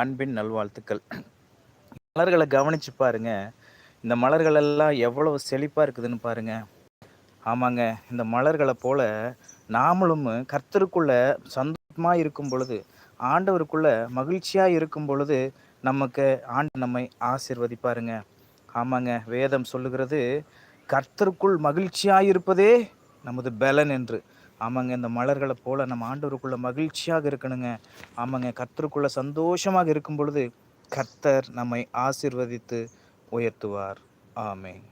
அன்பின் நல்வாழ்த்துக்கள். மலர்களை கவனிச்சு பாருங்க. இந்த மலர்கள் எல்லாம் எவ்வளவு செழிப்பா இருக்குதுன்னு பாருங்க. ஆமாங்க இந்த மலர்களை போல நாமளும் கர்த்தருக்குள்ள சந்தோஷமா இருக்கும் பொழுது ஆண்டவருக்குள்ள மகிழ்ச்சியா இருக்கும் பொழுது நமக்கு ஆண்டு நம்மை ஆசிர்வதிப்பாருங்க. ஆமாங்க வேதம் சொல்லுகிறது கர்த்தருக்குள் மகிழ்ச்சியாக இருப்பதே நமது பலன் என்று. ஆமாங்க இந்த மலர்களை போல நம்ம ஆண்டவருக்குள்ள மகிழ்ச்சியாக இருக்கணுங்க. ஆமாங்க கத்தருக்குள்ளே சந்தோஷமாக இருக்கும் பொழுது கர்த்தர் நம்மை ஆசிர்வதித்து உயர்த்துவார். ஆமென்.